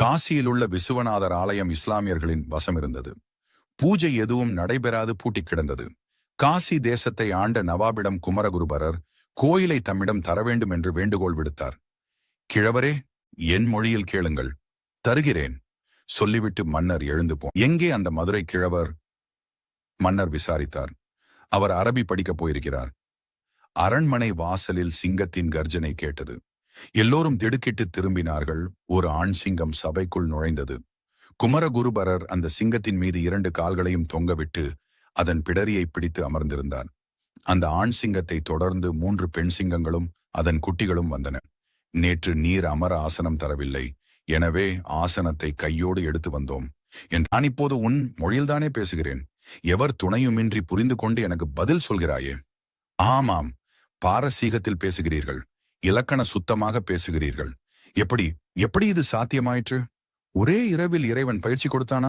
காசியிலுள்ள விசுவநாதர் ஆலயம் இஸ்லாமியர்களின் வசம் இருந்தது. பூஜை எதுவும் நடைபெறாது பூட்டிக் கிடந்தது. காசி தேசத்தை ஆண்ட நவாபிடம் குமரகுருபரர் கோயிலை தம்மிடம் தர வேண்டும் என்று வேண்டுகோள் விடுத்தார். கிழவரே என் மொழியில் கேளுங்கள். தருகிறேன். சொல்லிவிட்டு மன்னர் எழுந்து போ எங்கே அந்த மதுரை கிழவர்? மன்னர் விசாரித்தார். அவர் அரபி படிக்கப் போயிருக்கிறார். அரண்மனை வாசலில் சிங்கத்தின் கர்ஜனை கேட்டது. எல்லோரும் திடுக்கிட்டு திரும்பினார்கள். ஒரு ஆண் சிங்கம் சபைக்குள் நுழைந்தது. குமரகுருபரர் அந்த சிங்கத்தின் மீது இரண்டு கால்களையும் தொங்கவிட்டு அதன் பிடரியை பிடித்து அமர்ந்திருந்தார். அந்த ஆண் சிங்கத்தை தொடர்ந்து மூன்று பெண் சிங்கங்களும் அதன் குட்டிகளும் வந்தன. நேற்று நீர் அமர ஆசனம் தரவில்லை. எனவே ஆசனத்தை கையோடு எடுத்து வந்தோம். என் நான் இப்போது உன் மொழியில்தானே பேசுகிறேன்? எவர் துணையுமின்றி புரிந்து கொண்டு எனக்கு பதில் சொல்கிறாயே? ஆமாம். பாரசீகத்தில் பேசுகிறீர்கள். இலக்கண சுத்தமாக பேசுகிறீர்கள். எப்படி எப்படி இது சாத்தியமாயிற்று? ஒரே இரவில் இறைவன் பயிற்சி கொடுத்தானா?